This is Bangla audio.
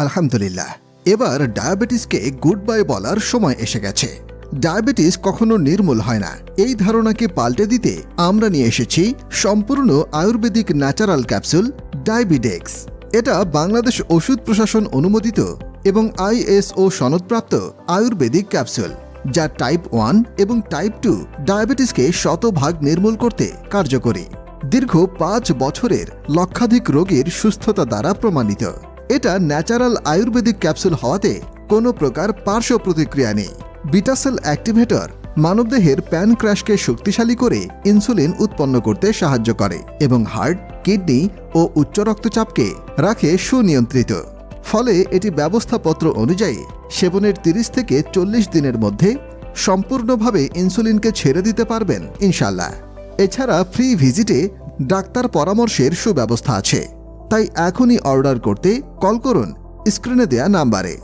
আলহামদুলিল্লাহ। এবার ডায়াবেটিসকে গুড বাই বলার সময় এসে গেছে। ডায়াবেটিস কখনো নির্মূল হয় না। এই ধারণাকে পাল্টে দিতে আমরা নিয়ে এসেছি সম্পূর্ণ আয়ুর্বেদিক ন্যাচারাল ক্যাপসুল ডায়াবিডেক্স এটা বাংলাদেশ ওষুধ প্রশাসন অনুমোদিত এবং আইএসও সনদপ্রাপ্ত আয়ুর্বেদিক ক্যাপসুল, যা টাইপ ওয়ান এবং টাইপ টু ডায়াবেটিসকে শতভাগ নির্মূল করতে কার্যকরী। দীর্ঘ পাঁচ বছরের লক্ষাধিক রোগীর সুস্থতা দ্বারা প্রমাণিত। এটা ন্যাচারাল আয়ুর্বেদিক ক্যাপসুল হওয়াতে কোনো প্রকার পার্শ্ব প্রতিক্রিয়া নেই। বিটাসেল অ্যাক্টিভেটর মানবদেহের প্যানক্রাশকে শক্তিশালী করে ইনসুলিন উৎপন্ন করতে সাহায্য করে এবং হার্ট কিডনি ও উচ্চ রক্তচাপকে রাখে সুনিয়ন্ত্রিত। ফলে এটি ব্যবস্থাপত্র অনুযায়ী সেবনের 30 থেকে চল্লিশ দিনের মধ্যে সম্পূর্ণভাবে ইনসুলিনকে ছেড়ে দিতে পারবেন ইনশাল্লাহ এছাড়া ফ্রি ভিজিটে ডাক্তার পরামর্শের সুব্যবস্থা আছে। তাই এখনই অর্ডার করতে কল করুন। স্ক্রিনে দেয়া নাম্বারে।